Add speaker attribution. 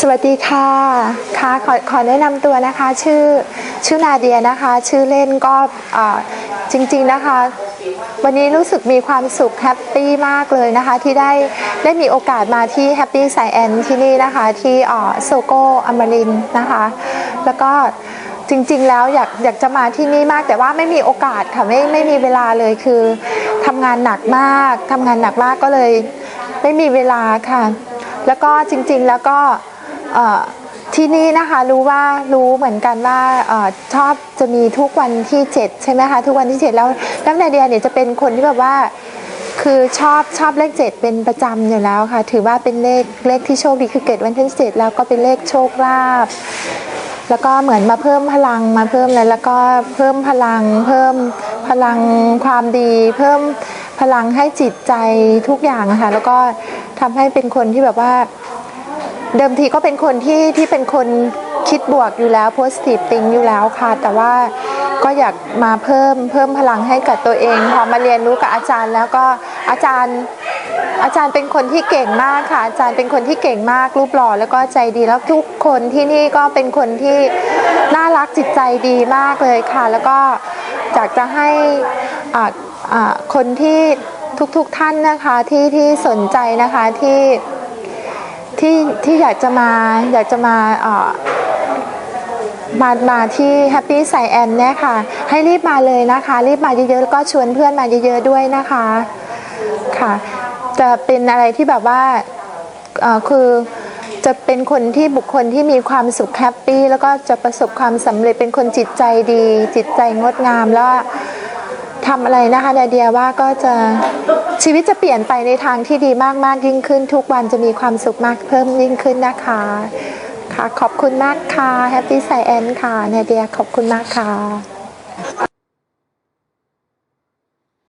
Speaker 1: สวัสดีค่ะค่ะขอขอแนะนำตัวนะคะชื่อชื่อนาเดียนะคะ ชื่อเล่นก็จริงๆนะคะ วันนี้รู้สึกมีความสุขแฮปปี้มากเลยนะคะ ที่ได้ได้มีโอกาสมาที่แฮปปี้ไซแอนที่นี่นะคะ ที่โซโกอมรินนะคะ แล้วก็จริงๆแล้วอยากอยากจะมาที่นี่มากแต่ว่าไม่มีโอกาสค่ะไม่ไม่มีเวลาเลยคือทำงานหนักมากทำงานหนักมากก็เลยไม่มีเวลาค่ะ แล้วก็จริงๆแล้วก็ ที่นี่นะคะรู้ว่ารู้เหมือนกันว่าอชอบจะมีทุกวันที่ 7 ใช่ไหมคะทุกวันที่ 7 แล้วนักนเดียเนี่ยจะเป็นคนที่แบบว่าคือชอบชอบเลข7เป็นประจำอยู่แล้วค่ะ ถือว่าเป็นเลขเลขที่โชคดีคือเกิดวันที่เจ็ดแล้วก็เป็นเลขโชคลาภแล้วก็เหมือนมาเพิ่มพลังมาเพิ่มอะไรแล้วก็เพิ่มพลัง เพิ่มพลังความดี เพิ่มพลังให้จิตใจทุกอย่างะค่ะแล้วก็ทำให้เป็นคนที่แบบว่า เดิมทีก็เป็นคนที่ที่เป็นคนคิดบวกอยู่แล้ว positive think อยู่แล้วค่ะ แต่ว่าก็อยากมาเพิ่มเพิ่มพลังให้กับตัวเอง พอมาเรียนรู้กับอาจารย์ แล้วก็อาจารย์อาจารย์เป็นคนที่เก่งมากค่ะ อาจารย์เป็นคนที่เก่งมากรูปหล่อแล้วก็ใจดีแล้วทุกคนที่นี่ก็เป็นคนที่น่ารักจิตใจดีมากเลยค่ะ แล้วก็อยากจะให้คนที่ทุกๆท่านนะคะที่ที่สนใจนะคะที่ ที่ที่อยากจะมาอยากจะมาเอ่อมามาที่ Happy s i แอนเนี่ยค่ะ ให้รีบมาเลยนะคะ รีบมาเยอะๆแล้วก็ชวนเพื่อนมาเยอะๆด้วยนะคะค่ะ จะเป็นอะไรที่แบบว่าเอ่อคือจะเป็นคนที่บุคคลที่มีความสุขแฮปปี้แล้วก็จะประสบความสำเร็จเป็นคนจิตใจดี จิตใจงดงามแล้วทำอะไรนะคะนาเดียว่าก็จะ ชีวิตจะเปลี่ยนไปในทางที่ดีมากมากๆยิ่งขึ้น ทุกวันจะมีความสุขมากเพิ่มยิ่งขึ้นนะคะ ค่ะขอบคุณมากค่ะแฮปปี้ไซแอนค่ะนเดียขอบคุณมากค่ะ